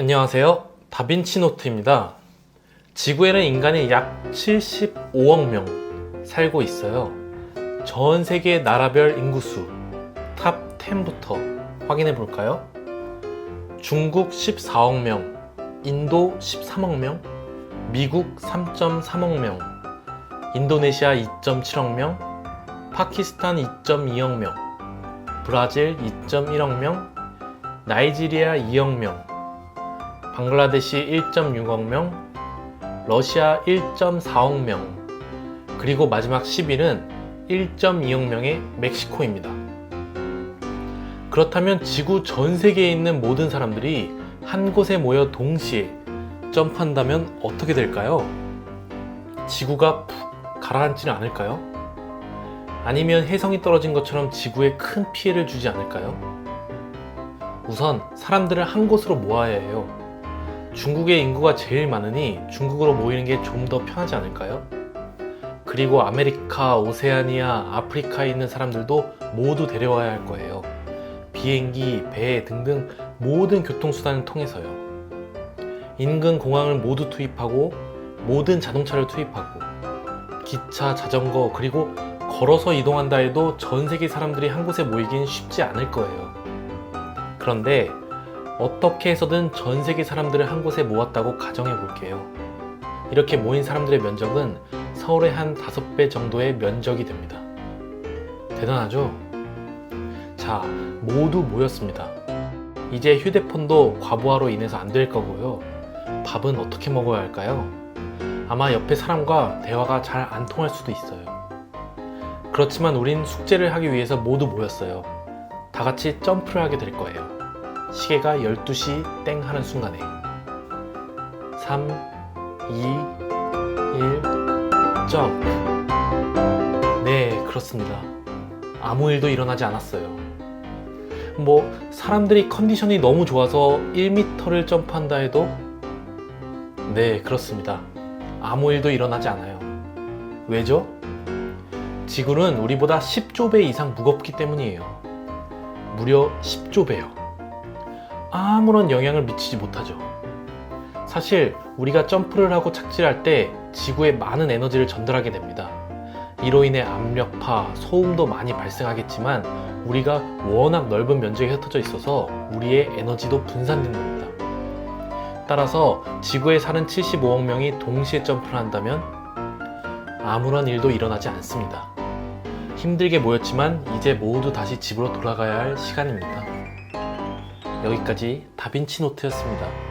안녕하세요. 다빈치 노트입니다. 지구에는 인간이 약 75억 명 살고 있어요. 전 세계 나라별 인구수 탑 10부터 확인해 볼까요? 중국 14억 명, 인도 13억 명, 미국 3.3억 명, 인도네시아 2.7억 명, 파키스탄 2.2억 명, 브라질 2.1억 명, 나이지리아 2억 명, 방글라데시 1.6억 명, 러시아 1.4억 명, 그리고 마지막 10위는 1.2억 명의 멕시코입니다. 그렇다면 지구 전 세계에 있는 모든 사람들이 한 곳에 모여 동시에 점프한다면 어떻게 될까요? 지구가 푹 가라앉지는 않을까요? 아니면 혜성이 떨어진 것처럼 지구에 큰 피해를 주지 않을까요? 우선 사람들을 한 곳으로 모아야 해요. 중국의 인구가 제일 많으니 중국으로 모이는 게 좀 더 편하지 않을까요? 그리고 아메리카, 오세아니아, 아프리카에 있는 사람들도 모두 데려와야 할 거예요. 비행기, 배 등등 모든 교통수단을 통해서요. 인근 공항을 모두 투입하고 모든 자동차를 투입하고 기차, 자전거 그리고 걸어서 이동한다 해도 전 세계 사람들이 한 곳에 모이긴 쉽지 않을 거예요. 그런데 어떻게 해서든 전 세계 사람들을 한 곳에 모았다고 가정해 볼게요. 이렇게 모인 사람들의 면적은 서울의 한 다섯 배 정도의 면적이 됩니다. 대단하죠? 자, 모두 모였습니다. 이제 휴대폰도 과부하로 인해서 안 될 거고요. 밥은 어떻게 먹어야 할까요? 아마 옆에 사람과 대화가 잘 안 통할 수도 있어요. 그렇지만 우린 숙제를 하기 위해서 모두 모였어요. 다 같이 점프를 하게 될 거예요. 시계가 12시 땡 하는 순간에 3, 2, 1, 점프. 네, 그렇습니다. 아무 일도 일어나지 않았어요. 뭐, 사람들이 컨디션이 너무 좋아서 1m를 점프한다 해도 네, 그렇습니다. 아무 일도 일어나지 않아요. 왜죠? 지구는 우리보다 10조 배 이상 무겁기 때문이에요. 무려 10조 배요. 아무런 영향을 미치지 못하죠. 사실 우리가 점프를 하고 착지할 때 지구에 많은 에너지를 전달하게 됩니다. 이로 인해 압력파, 소음도 많이 발생하겠지만 우리가 워낙 넓은 면적에 흩어져 있어서 우리의 에너지도 분산된답니다. 따라서 지구에 사는 75억 명이 동시에 점프를 한다면 아무런 일도 일어나지 않습니다. 힘들게 모였지만 이제 모두 다시 집으로 돌아가야 할 시간입니다. 여기까지 다빈치 노트였습니다.